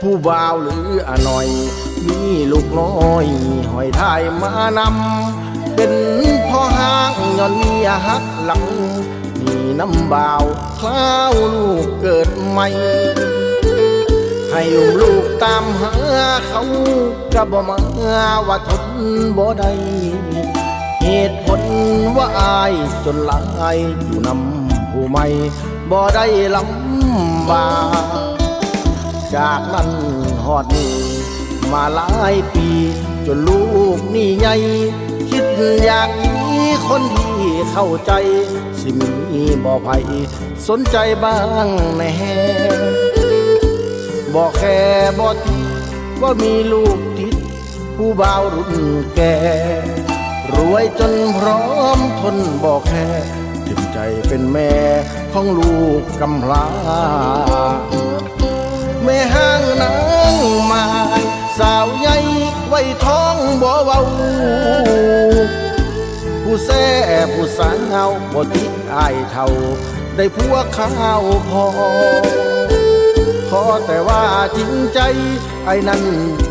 ผู้บ่าวหรืออหน่อย มีลูกน้อยหอยทายมานำ เป็นพ่อห้างย้อนเมียหักหลัง มีน้ำบ่าวคล้าวลูกเกิดใหม่ ให้อุ้มลูกตามหาเขาก็บ่มาว่าทนบ่ได้เหตุผลว่าอายจนหลายอยู่นำผู้ใหม่บ่ได้ลำบาก จากนั้นหอดนี้มาหลายปี จนลูกนี่ใหญ่คิดอยากมีคนที่เข้าใจ สิมีบ่ไผสนใจบ้างแน่บอกแค่บอกทีว่ามีลูกติด ผู้บ่าวรุ่นแก่ รวยจนพร้อมทนบอกแค่จิตใจเป็นแม่ของลูกกำพร้า แม่ห้างนางมาสาวใหญ่ไว้ท้องบ่เว้าผู้แซ่ผู้สาวบ่ติดอายเท่า ได้พวกข้าวพอ ขอแต่ว่าจริงใจ ไอ้นั้น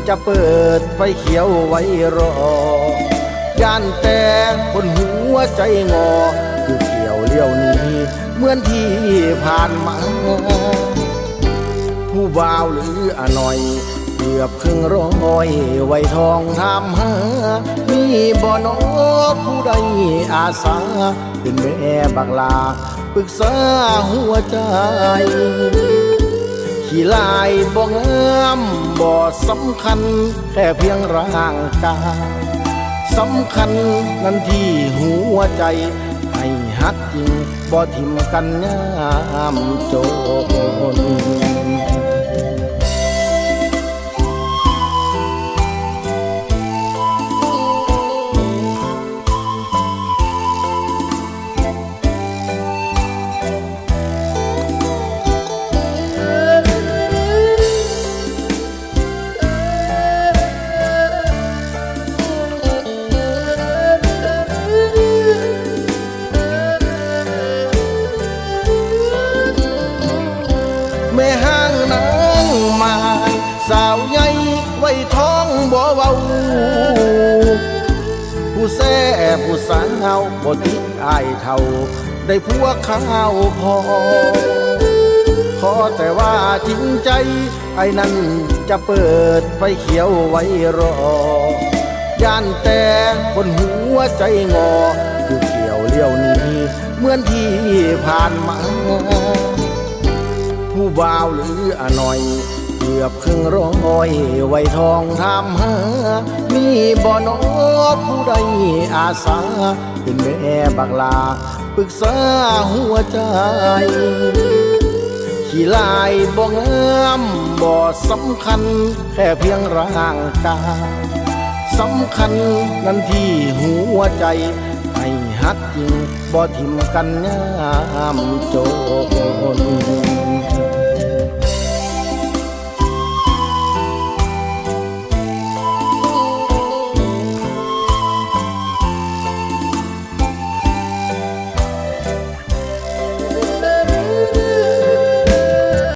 จะเปิดไฟเขียวไว้รอย่านแต่คนหัวใจงอ คือเกี่ยวเลี้ยวนี้ เหมือนที่ผ่านมา บาวหรืออน่อยเกือบครึ่งร้อยไว้ทองทำหามีบ่อนอผู้ใดอาสาเป็นแม่บักลาปรึกษาหัวใจ ขี้ลายบ่งามบ่สำคัญ แค่เพียงร่างกายสำคัญนั่นที่หัวใจ ให้ฮักจริงบ่ทิมกันยามโจน ไว้ท้องบ่เว้าผู้แซ่ผู้สาบ่ติดอายเท่า ได้พวกข้าวพอ ขอแต่ว่าจริงใจ ไอ้นั้นจะเปิดไฟเขียวไว้รอย่านแต่คนหัวใจงอคือเกี่ยวเลี้ยวนี้ เหมือนที่ผ่านมา ผู้บ่าวหรืออหน่อย กือบครึ่งร้อยไว้ทองทำหา มีบ่อนอผู้ใดอาสา เป็นแม่บักลา ปรึกษาหัวใจ ขี้ลายบ่งามบ่สำคัญ แค่เพียงร่างกายสำคัญนั่นที่หัวใจ ให้ฮักจริงบ่ทิมกันยามโจน